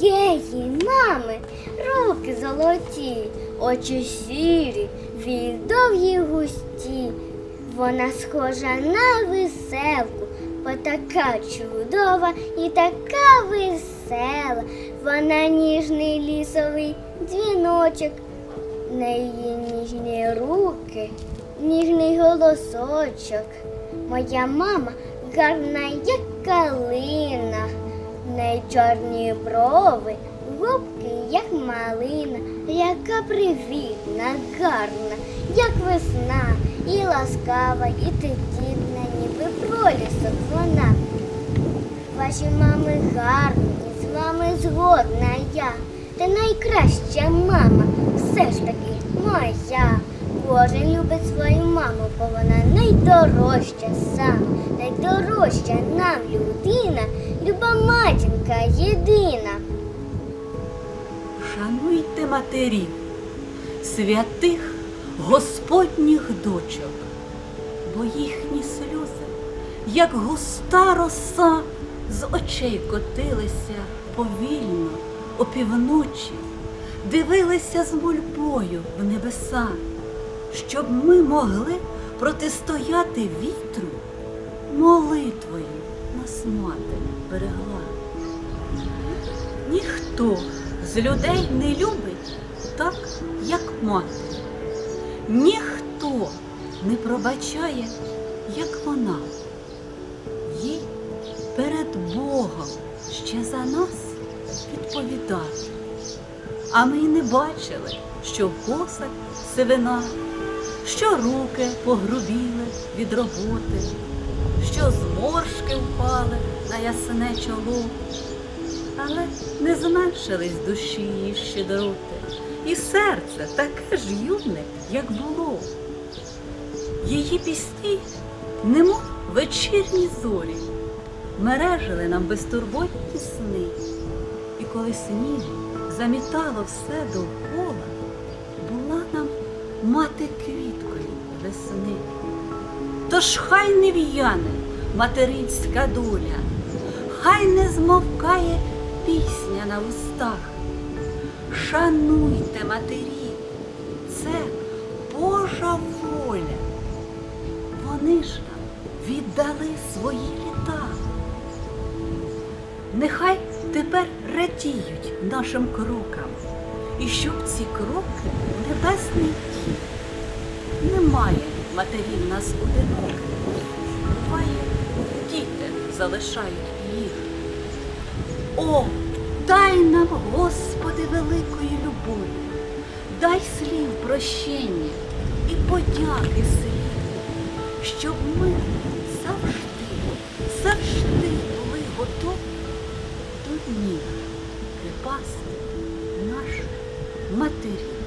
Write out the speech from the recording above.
моєї мами руки золоті, очі сірі, вії довгі густі. Вона схожа на веселку, бо така чудова і така весела. Вона ніжний лісовий дзвіночок, неї ніжні руки, ніжний голосочок. Моя мама гарна, як калина, в неї чорні брови, губки, як малина, яка привітна, гарна, як весна, і ласкава, і тетідна, ніби пролісок вона. Ваші мами гарні, з вами згодна я. Та найкраща мама все ж таки моя. Кожен любить свою маму, бо вона найдорожча сама, найдорожча нам людина, люба матінка єдина. Шануйте матерів, святих Господніх дочок, бо їхні сльози, як густа роса, з очей котилися повільно, опівночі, дивилися з мольбою в небеса, щоб ми могли протистояти вітру, молитвою нас мати берегла. Ніхто з людей не любить так, як мати. Ніхто не пробачає, як вона. Їй перед Богом ще за нас відповідати. А ми й не бачили, що в сивина, що руки погрубіли від роботи, що зморшки впали на ясне чоло але не зменшились душі її щедроти, і серце таке ж юне, як було. Її пісні, немов вечірні зорі, мережили нам безтурботні сни. І коли сніг замітало все довкола, була нам мати квіткою весни. Тож хай не в'яне материнська доля, хай не змовкає пісня на устах. Шануйте матері, це Божа воля. Вони ж нам віддали свої літа. Нехай тепер радіють нашим крокам, і щоб ці кроки небесний дім. Немає матерів нас одиноких. Буває, діти залишають їх. О, дай нам, Господи, великої любові, дай слів прощення і подяки слів, щоб ми завжди, завжди були готові до ніг припасти наших матерів.